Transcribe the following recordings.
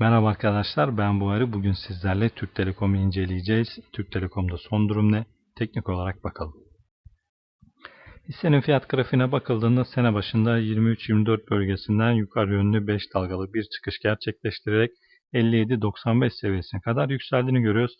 Merhaba arkadaşlar ben Buhari. Bugün sizlerle Türk Telekom'u inceleyeceğiz. Türk Telekom'da son durum ne? Teknik olarak bakalım. Hissenin fiyat grafiğine bakıldığında sene başında 23-24 bölgesinden yukarı yönlü 5 dalgalı bir çıkış gerçekleştirerek 57-95 seviyesine kadar yükseldiğini görüyoruz.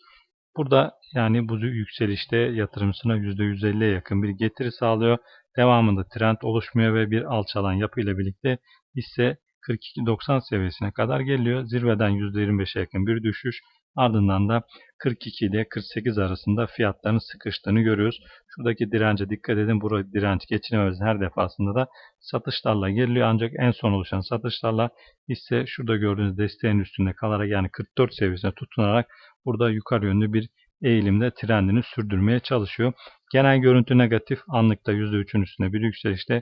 Burada yani bu yükselişte yatırımcısına %150'ye yakın bir getiri sağlıyor. Devamında trend oluşmuyor ve bir alçalan yapı ile birlikte hisse 42.90 seviyesine kadar geliyor. Zirveden %25'e yakın bir düşüş. Ardından da 42 ile 48 arasında fiyatların sıkıştığını görüyoruz. Şuradaki dirence dikkat edin. Burayı direnç geçinemez her defasında da satışlarla geliyor. Ancak en son oluşan satışlarla hisse şurada gördüğünüz desteğin üstünde kalarak yani 44 seviyesine tutunarak burada yukarı yönlü bir eğilimde trendini sürdürmeye çalışıyor. Genel görüntü negatif. Anlıkta %3'ün üstünde bir yükselişte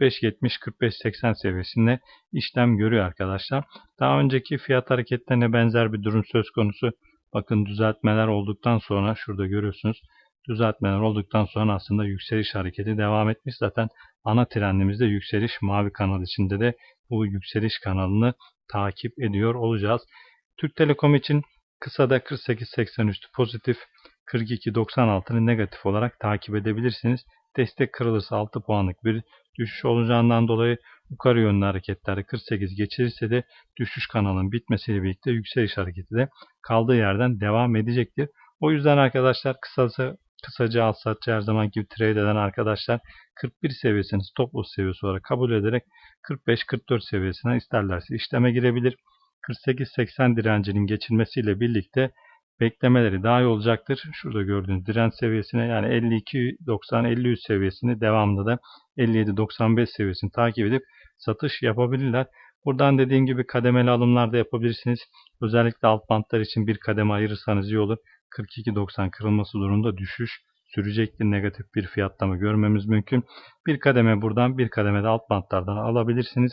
45-70-45-80 seviyesinde işlem görüyor arkadaşlar. Daha önceki fiyat hareketlerine benzer bir durum söz konusu. Bakın düzeltmeler olduktan sonra şurada görüyorsunuz. Düzeltmeler olduktan sonra aslında yükseliş hareketi devam etmiş. Zaten ana trendimizde yükseliş mavi kanal içinde de bu yükseliş kanalını takip ediyor olacağız. Türk Telekom için kısada 48.80 üstü pozitif, 42.96'ını negatif olarak takip edebilirsiniz. Destek kırılırsa 6 puanlık bir düşüş olacağından dolayı yukarı yönlü hareketlerde 48 geçirirse de düşüş kanalının bitmesiyle birlikte yükseliş hareketi de kaldığı yerden devam edecektir. O yüzden arkadaşlar kısası kısaca al satçı her zaman gibi trade eden arkadaşlar 41 seviyesini stop loss seviyesi olarak kabul ederek 45-44 seviyesine isterlerse işleme girebilir. 48-80 direncinin geçilmesiyle birlikte beklemeleri daha iyi olacaktır. Şurada gördüğünüz direnç seviyesine yani 52-90-53 seviyesini devamlı da 57-95 seviyesini takip edip satış yapabilirler. Buradan dediğim gibi kademeli alımlar da yapabilirsiniz. Özellikle alt bantlar için bir kademe ayırırsanız iyi olur. 42.90 kırılması durumunda düşüş sürecektir. Negatif bir fiyatlama görmemiz mümkün. Bir kademe buradan bir kademe de alt bantlardan alabilirsiniz.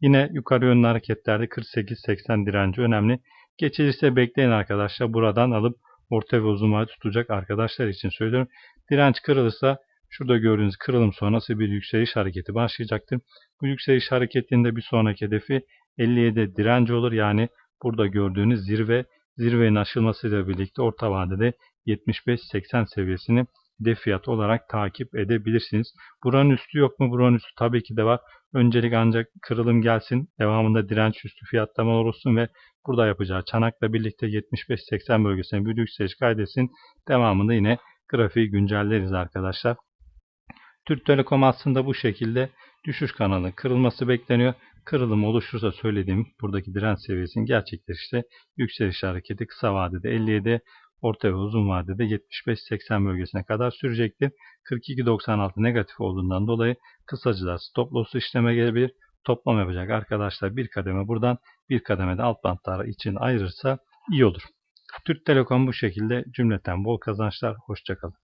Yine yukarı yönlü hareketlerde 48-80 direnci önemli. Geçilirse bekleyin arkadaşlar. Buradan alıp orta ve uzun vade tutacak arkadaşlar için söylüyorum. Direnç kırılırsa şurada gördüğünüz kırılım sonrası bir yükseliş hareketi başlayacaktır. Bu yükseliş hareketinde bir sonraki hedefi 57 direnci olur. Yani burada gördüğünüz zirve zirvenin aşılmasıyla birlikte orta vadede 75-80 seviyesini hedef fiyat olarak takip edebilirsiniz. Buranın üstü yok mu? Buranın üstü tabii ki de var. Öncelik ancak kırılım gelsin. Devamında direnç üstü fiyatlama olursun ve burada yapacağı çanakla birlikte 75-80 bölgesine bir yükseliş kaydetsin. Devamında yine grafiği güncelleriz arkadaşlar. Türk Telekom aslında bu şekilde düşüş kanalı kırılması bekleniyor. Kırılım oluşursa söylediğim buradaki direnç seviyesinin gerçekleşirse yükseliş hareketi kısa vadede 57, orta ve uzun vadede 75-80 bölgesine kadar sürecektir. 42.96 negatif olduğundan dolayı kısacılar stop loss işleme gelebilir. Toplam yapacak arkadaşlar bir kademe buradan bir kademe de alt bantlar için ayırırsa iyi olur. Türk Telekom bu şekilde cümleten bol kazançlar. Hoşçakalın.